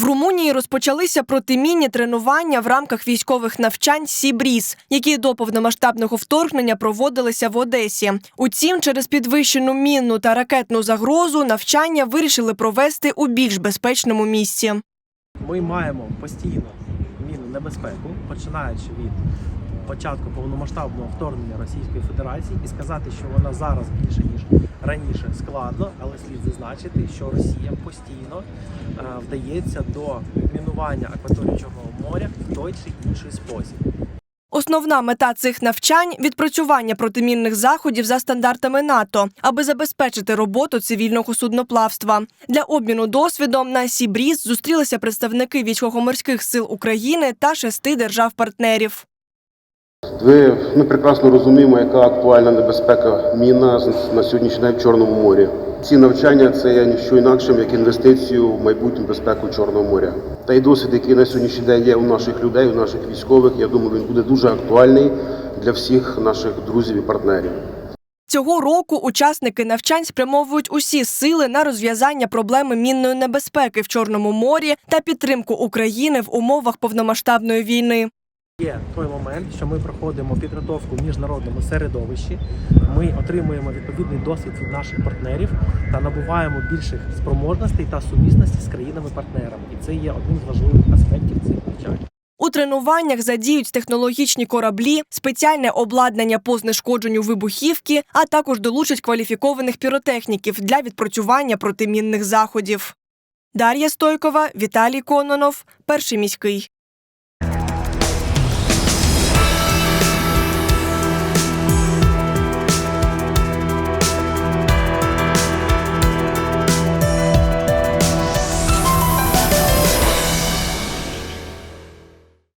В Румунії розпочалися протимінні тренування в рамках військових навчань Сібріс, які до повномасштабного вторгнення проводилися в Одесі. Утім, через підвищену мінну та ракетну загрозу навчання вирішили провести у більш безпечному місці. Ми маємо постійно небезпеку, починаючи від початку повномасштабного вторгнення Російської Федерації, і сказати, що вона зараз більше ніж раніше складно, але слід зазначити, що Росія постійно е, вдається до мінування акваторії Чорного моря в той чи інший спосіб. Основна мета цих навчань відпрацювання протимінних заходів за стандартами НАТО, аби забезпечити роботу цивільного судноплавства. Для обміну досвідом на Сібріз зустрілися представники військово-морських сил України та шести держав-партнерів. Ви ми прекрасно розуміємо, яка актуальна небезпека міна на сьогоднішній день в Чорному морі. Ці навчання це є ніщо інакшим, як інвестицію в майбутню безпеку Чорного моря. Та й досвід, який на сьогоднішній день є у наших людей, у наших військових, я думаю, він буде дуже актуальний для всіх наших друзів і партнерів. Цього року учасники навчань спрямовують усі сили на розв'язання проблеми мінної небезпеки в Чорному морі та підтримку України в умовах повномасштабної війни. Є той момент, що ми проходимо підготовку в міжнародному середовищі. Ми отримуємо відповідний досвід від наших партнерів та набуваємо більших спроможностей та сумісності з країнами-партнерами. І це є одним з важливих аспектів цих навчань. У тренуваннях задіють технологічні кораблі, спеціальне обладнання по знешкодженню вибухівки, а також долучать кваліфікованих піротехніків для відпрацювання протимінних заходів. Дар'я Стойкова, Віталій Кононов, перший міський.